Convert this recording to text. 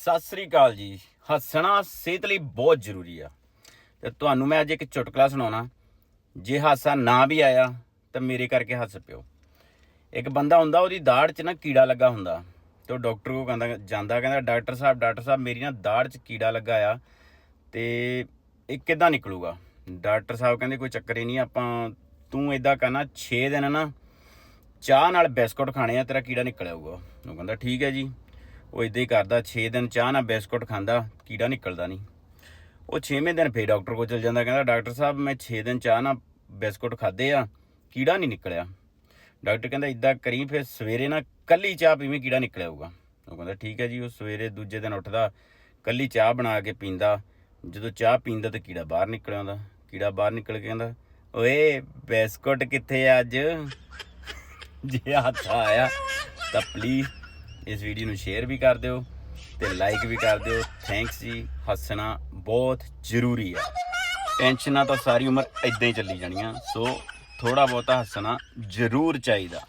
ਸਤਿ ਸ੍ਰੀ ਅਕਾਲ ਜੀ। ਹੱਸਣਾ ਸਿਹਤ ਲਈ ਬਹੁਤ ਜ਼ਰੂਰੀ ਆ। ਤੇ ਤੁਹਾਨੂੰ ਮੈਂ ਅੱਜ ਇੱਕ ਚੁਟਕਲਾ ਸੁਣਾਉਣਾ। ਜੇ ਹਾਸਾ ਨਾ ਵੀ ਆਇਆ, ਤਾਂ ਮੇਰੇ ਕਰਕੇ ਹੱਸ ਪਿਓ। ਇੱਕ ਬੰਦਾ ਹੁੰਦਾ, ਉਹਦੀ ਦਾੜ 'ਚ ਨਾ ਕੀੜਾ ਲੱਗਾ ਹੁੰਦਾ। ਤੇ ਉਹ ਡਾਕਟਰ ਕੋਲ ਕਹਿੰਦਾ, ਜਾਂਦਾ, ਕਹਿੰਦਾ, ਡਾਕਟਰ ਸਾਹਿਬ ਡਾਕਟਰ ਸਾਹਿਬ, ਮੇਰੀ ਨਾ ਦਾੜ 'ਚ ਕੀੜਾ ਲੱਗਾ ਆ, ਤੇ ਇਹ ਕਿੱਦਾਂ ਨਿਕਲੂਗਾ? ਡਾਕਟਰ ਸਾਹਿਬ ਕਹਿੰਦੇ, ਕੋਈ ਚੱਕਰ ਹੀ ਨਹੀਂ, ਆਪਾਂ ਤੂੰ ਇਦਾਂ ਕਰਨਾ 6 ਦਿਨ ਨਾ ਚਾਹ ਨਾਲ ਬਿਸਕੁਟ ਖਾਣੇ ਆ, ਤੇਰਾ ਕੀੜਾ ਨਿਕਲ ਆਊਗਾ। ਉਹ ਕਹਿੰਦਾ, ਠੀਕ ਹੈ ਜੀ। ਉਹ ਇਦਾਂ ਹੀ ਕਰਦਾ 6 ਦਿਨ ਚਾਹ ਨਾਲ ਬਿਸਕੁਟ ਖਾਂਦਾ, ਕੀੜਾ ਨਿਕਲਦਾ ਨਹੀਂ। ਉਹ 6ਵੇਂ ਦਿਨ ਫੇਰ ਡਾਕਟਰ ਕੋਲ ਚਲ ਜਾਂਦਾ, ਕਹਿੰਦਾ, ਡਾਕਟਰ ਸਾਹਿਬ, ਮੈਂ 6 ਦਿਨ ਚਾਹ ਨਾਲ ਬਿਸਕੁਟ ਖਾਦੇ ਆ, ਕੀੜਾ ਨਹੀਂ ਨਿਕਲਿਆ। ਡਾਕਟਰ ਕਹਿੰਦਾ ਇਦਾਂ ਕਰੀ, ਫਿਰ ਸਵੇਰੇ ਨਾ ਕੱਲੀ ਚਾਹ ਪੀਵੇਂ, ਕੀੜਾ ਨਿਕਲਿਆ ਹੋਊਗਾ। ਉਹ ਕਹਿੰਦਾ, ਠੀਕ ਹੈ ਜੀ। ਉਹ ਸਵੇਰੇ ਦੂਜੇ ਦਿਨ ਉੱਠਦਾ, ਕੱਲੀ ਚਾਹ ਬਣਾ ਕੇ ਪੀਂਦਾ। ਜਦੋਂ ਚਾਹ ਪੀਂਦਾ ਤਾਂ ਕੀੜਾ ਬਾਹਰ ਨਿਕਲ ਆਉਂਦਾ। ਕੀੜਾ ਬਾਹਰ ਨਿਕਲ ਕੇ ਕਹਿੰਦਾ, ਓਏ, ਬਿਸਕੁਟ ਕਿੱਥੇ ਆ ਅੱਜ? ਜੇ ਹੱਥ ਆਇਆ ਤਾਂ ਪਲੀਜ਼ ਇਸ ਵੀਡੀਓ ਨੂੰ ਸ਼ੇਅਰ ਵੀ ਕਰ ਦਿਓ ਤੇ ਲਾਈਕ ਵੀ ਕਰ ਦਿਓ। ਥੈਂਕਸ ਜੀ, ਹੱਸਣਾ ਬਹੁਤ ਜ਼ਰੂਰੀ ਆ ਟੈਨਸ਼ਨਾਂ ਤਾਂ ਸਾਰੀ ਉਮਰ ਇਦਾਂ ਹੀ ਚੱਲੀ ਜਾਣੀਆਂ ਸੋ ਥੋੜਾ ਬਹੁਤਾ ਹੱਸਣਾ ਜ਼ਰੂਰ ਚਾਹੀਦਾ।